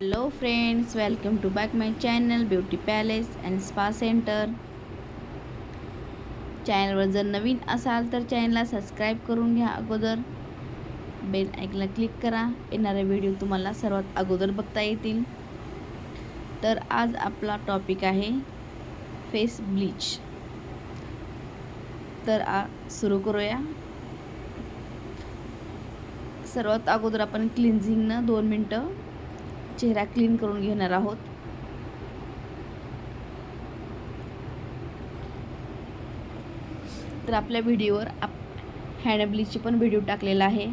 Hello friends welcome to back my channel beauty palace and spa centre चॅनलवर जर नवीन असाल तर चॅनलला सबस्क्राईब करून घ्या अगोदर. बेल ऐकला क्लिक करा. येणारे व्हिडिओ तुम्हाला सर्वात अगोदर बघता येतील. तर आज आपला टॉपिक आहे फेस ब्लीच तर आ सुरू करूया. सर्वात अगोदर आपण क्लिन्झिंगनं दोन मिनटं चेहरा क्लीन करून घेणार आहोत. तर आपल्या व्हिडिओवर आप हँड ब्लीचची पण व्हिडिओ टाकलेला आहे.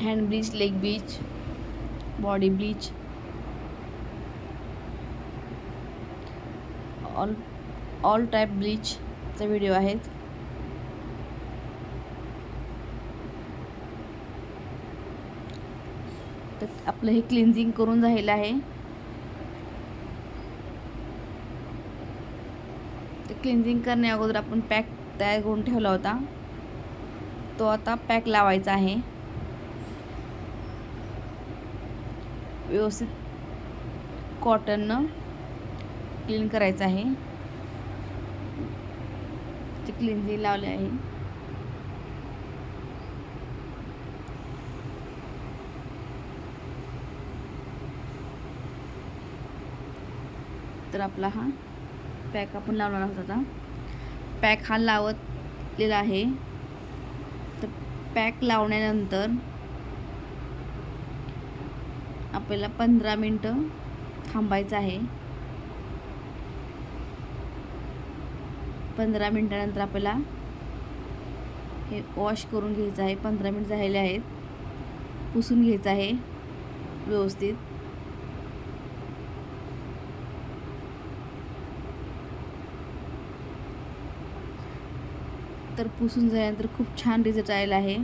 Hand bleach leg bleach body bleach all all type ब्लीचचा video आहेत. तर आपलं हे क्लिन्झिंग करून झालेलं आहे. तर क्लिन्झिंग करण्या अगोदर आपण पॅक तयार करून ठेवला होता. तो आता पॅक लावायचा आहे. व्यवस्थित कॉटननं क्लीन करायचं आहे. ते क्लिन्झिंग लावले आहे. तर आपला हा पॅक आपण लावणार आहोत आता. पॅक हा लावतलेला आहे. तर पॅक लावण्यानंतर आपल्याला पंधरा मिनटं थांबायचं आहे. पंधरा मिनटानंतर आपल्याला हे वॉश करून घ्यायचं आहे. पंधरा मिनिट झालेले आहेत. पुसून घ्यायचं आहे व्यवस्थित. तर पुसून झाल्यानंतर खूप छान रिझल्ट आलेला आहे.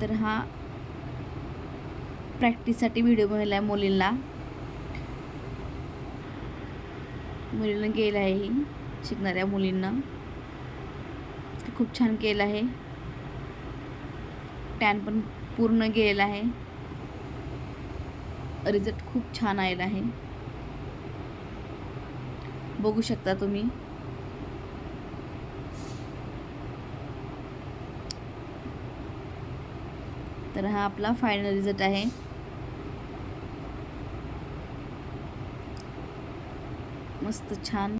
तर हा प्रॅक्टिससाठी व्हिडिओ बनवला आहे मुलींना. मुलींना गेलं आहे ही शिकणाऱ्या मुलींना. खूप छान केलं आहे. टॅन पण पूर्ण गेलेला आहे. रिझल्ट खूप छान आलेला आहे. बघू शकता तुम्ही. तर हा आपला फायनल रिझल्ट आहे. मस्त छान.